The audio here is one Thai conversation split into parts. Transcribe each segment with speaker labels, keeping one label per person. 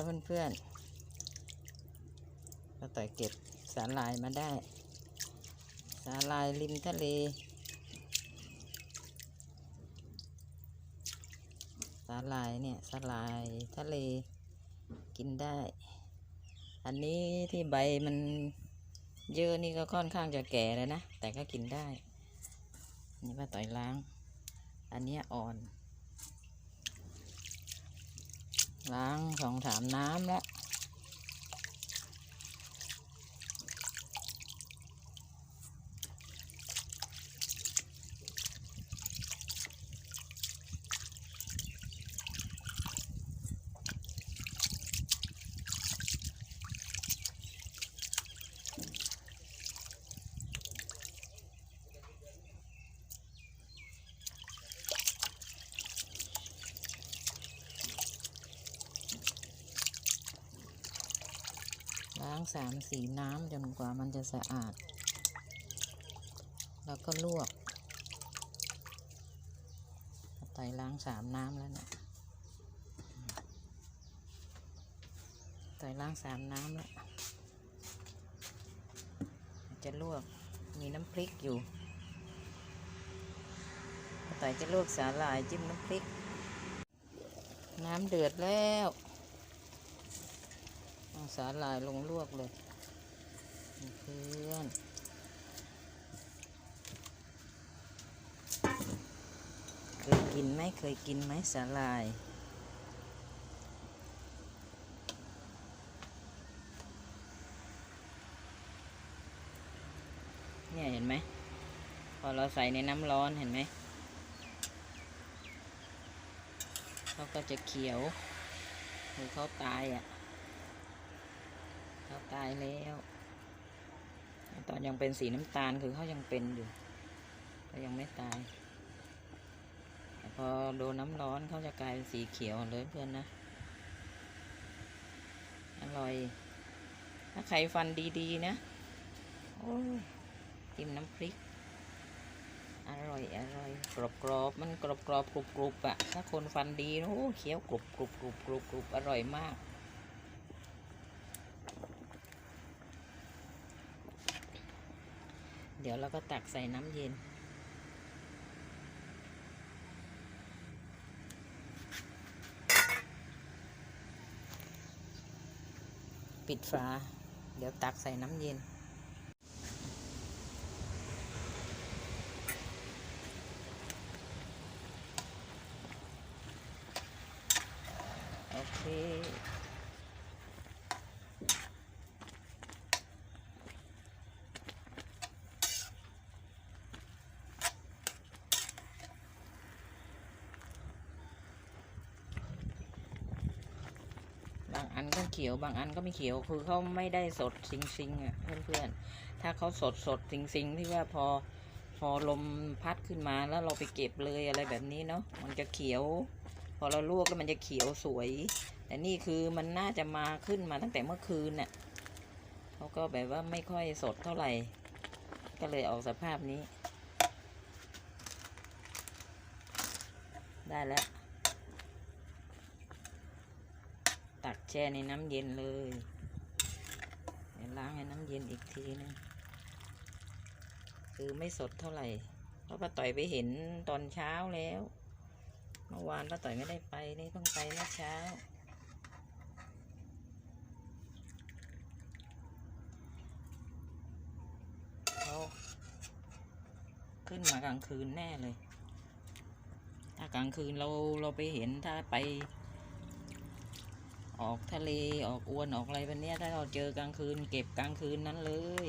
Speaker 1: ล้วเพื่อนๆป้าต่อยเก็บสาหร่ายมาได้ สาหร่ายริมทะเล สาหร่ายเนี่ยสาหร่ายทะเลกินได้ อันนี้ที่ใบมันเยอะนี่ก็ค่อนข้างจะแก่เลยนะ แต่ก็กินได้ นี่ป้าต่อยล้าง อันนี้อ่อน ล้างสองสามน้ำแล้ว สามสีน้ำจนกว่ามันจะสะอาด แล้วก็ลวกไต่ล้างสามน้ำแล้วนะไต่ล้างสามน้ำแล้ว จะลวกมีน้ำพริกอยู่ไต่จะลวกสาหร่ายจิ้มน้ำพริก น้ำเดือดแล้ว สาหร่ายลงลวกเลย เพื่อนเคยกินไหมเคยกินไหมสาหร่ายเนี่ยเห็นไหมพอเราใส่ในน้ำร้อนเห็นไหมเขาก็จะเขียวหรือเขาตายอะ เขาตายแล้ว ตอนยังเป็นสีน้ำตาลคือเขายังเป็นอยู่เขายังไม่ตายแต่พอโดนน้ำร้อนเขาจะกลายเป็นสีเขียวเลยเพื่อนนะ อร่อย ถ้าใครฟันดีๆนะโอ้ยจิ้มน้ำพริก อร่อยอร่อยกรอบกรอบๆมันกรอบกรอบๆกรุบกรุบๆอะถ้าคนฟันดีนะโอ้เคี้ยวกรุบกรุบกรุบกรุบกรุบอร่อยมาก เดี๋ยวเราก็ตักใส่น้ำเย็น ปิดฝา เดี๋ยวตักใส่น้ำเย็น โอเค บางอันก็ เขียวบางอันก็ไม่เขียวคือเขาไม่ได้สดซิงซิงๆอะเพื่อนๆถ้าเขาสดสดซิงซิงๆที่ว่าพอพอลมพัดขึ้นมาแล้วเราไปเก็บเลยอะไรแบบนี้เนาะมันจะเขียว พอเราลวกแล้วมันจะเขียวสวย แต่นี่คือมันน่าจะมาขึ้นมาตั้งแต่เมื่อคืนน่ะเขาก็แบบว่าไม่ค่อยสดเท่าไหร่ ก็เลยออกสภาพนี้ ได้แล้ว ตักแช่ในน้ำเย็นเลยเดี๋ยวล้างให้น้ำเย็นอีกทีนึงคือไม่สดเท่าไหร่ เพราะป้าต่อยไปเห็นตอนเช้าแล้ว เมื่อวานป้าต่อยไม่ได้ไปนี่ต้องไปเมื่อเช้า เขาขึ้นมากลางคืนแน่เลย ถ้ากลางคืนเราเราไปเห็นถ้าไป ออกทะเลออกอวนออกอะไรแบบเนี้ยถ้าเราเจอกลางคืน เก็บกลางคืนนั้นเลย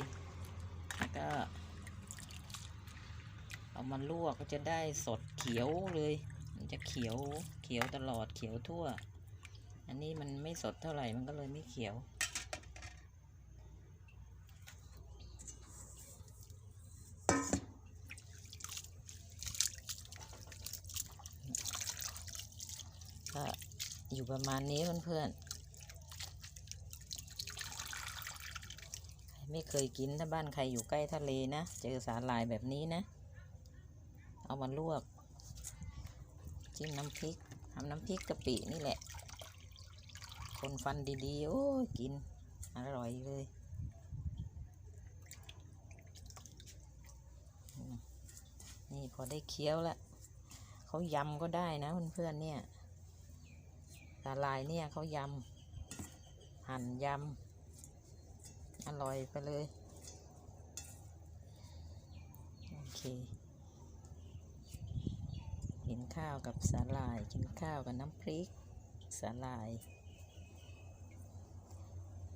Speaker 1: แล้วก็เอามันลวกก็จะได้สดเขียวเลย มันจะเขียวเขียวตลอดเขียวทั่ว อันนี้มันไม่สดเท่าไหร่มันก็เลยไม่เขียว ก็ อยู่ประมาณนี้เพื่อนๆไม่เคยกินถ้าบ้านใครอยู่ใกล้ทะเลนะ เจอสาหร่ายแบบนี้นะ เอามาลวก จิ้มน้ำพริกทำน้ำพริกกะปินี่แหละ คนฟันดีๆ โอ้กิน อร่อยเลยนี่พอได้เคี้ยวแล้วเขายำก็ได้นะเพื่อนๆเนี่ยาลายเนี่ยเขายำ หั่นยำ อร่อยไปเลย โอเคกินข้าวกับสาลาย กินข้าวกับน้ำพริกสาลาย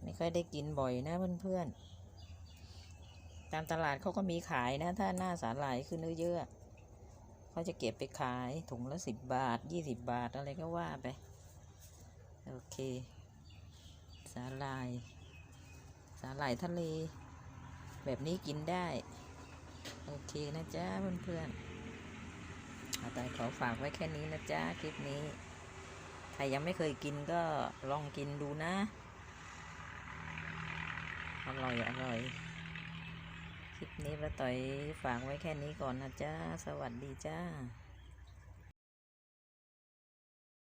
Speaker 1: ไม่ค่อยได้กินบ่อยนะเพื่อนๆ ตามตลาดเขาก็มีขายนะ ถ้าหน้าสาหร่ายขึ้นเยอะๆเขาจะเก็บไปขายถุงละสิบบาทยี่สิบบาทอะไรก็ว่าไป โอเค สาหร่าย สาหร่ายทะเล แบบนี้กินได้ โอเคนะจ๊ะเพื่อนๆเอาไปขอฝากไว้แค่นี้นะจ๊ะคลิปนี้ ใครยังไม่เคยกินก็ลองกินดูนะ อร่อยอร่อยคลิปนี้ป้าต่อยฝากไว้แค่นี้ก่อนนะจ๊ะ สวัสดีจ้า